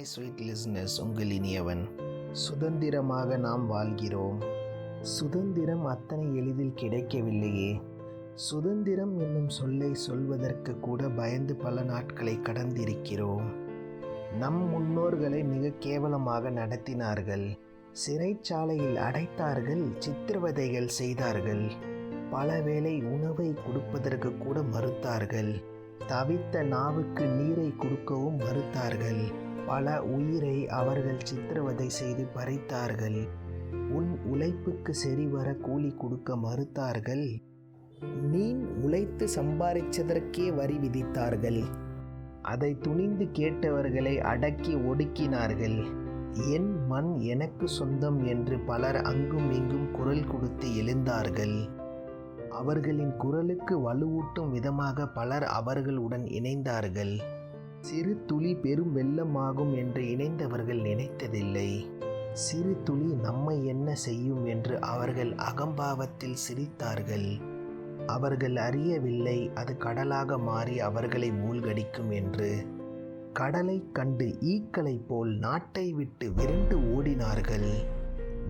Hi sweet listeners உங்கள் இனியவன். சுதந்திரமாக நாம் வாழ்கிறோம். சுதந்திரம் அத்தனை எளிதில் கிடைக்கவில்லையே. சுதந்திரம் என்னும் சொல்லை சொல்வதற்கு கூட பயந்து பல நாட்களை கடந்திருக்கிறோம். நம் முன்னோர்களை மிக கேவலமாக நடத்தினார்கள். சிறைச்சாலையில் அடைத்தார்கள் சித்திரவதைகள் செய்தார்கள். பலவேளை உணவை கொடுப்பதற்கு கூட மறுத்தார்கள். தவித்த நாவுக்கு நீரை கொடுக்கவும் மறுத்தார்கள். பல உயிரை அவர்கள் சித்திரவதை செய்து பறித்தார்கள். உன் உழைப்புக்கு சரிவர கூலி கொடுக்க மறுத்தார்கள். நீ உழைத்து சம்பாதிச்சதற்கே வரி விதித்தார்கள். அதை துணிந்து கேட்டவர்களை அடக்கி ஒடுக்கினார்கள். என் மண் எனக்கு சொந்தம் என்று பலர் அங்கும் இங்கும் குரல் கொடுத்து எழுந்தார்கள். அவர்களின் குரலுக்கு வலுவூட்டும் விதமாக பலர் அவர்களுடன் இணைந்தார்கள். சிறு துளி பெரும் வெள்ளமாகும் என்று இணைந்தவர்கள் நினைத்ததில்லை. சிறு துளி நம்மை என்ன செய்யும் என்று அவர்கள் அகம்பாவத்தில் சிரித்தார்கள். அவர்கள் அறியவில்லை அது கடலாக மாறி அவர்களை மூழ்கடிக்கும் என்று. கடலை கண்டு ஈக்களைப் போல் நாட்டை விட்டு விரண்டு ஓடினார்கள்.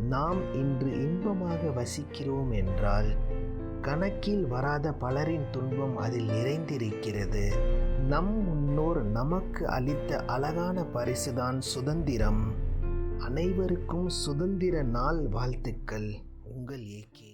நாம் இன்று இன்பமாக வசிக்கிறோம் என்றால் கணக்கில் வராத பலரின் துன்பம் அதில் நிறைந்திருக்கிறது. நம் முன்னோர் நமக்கு அளித்த அழகான பரிசுதான் சுதந்திரம். அனைவருக்கும் சுதந்திர நாள் வாழ்த்துக்கள். உங்கள் ஏகே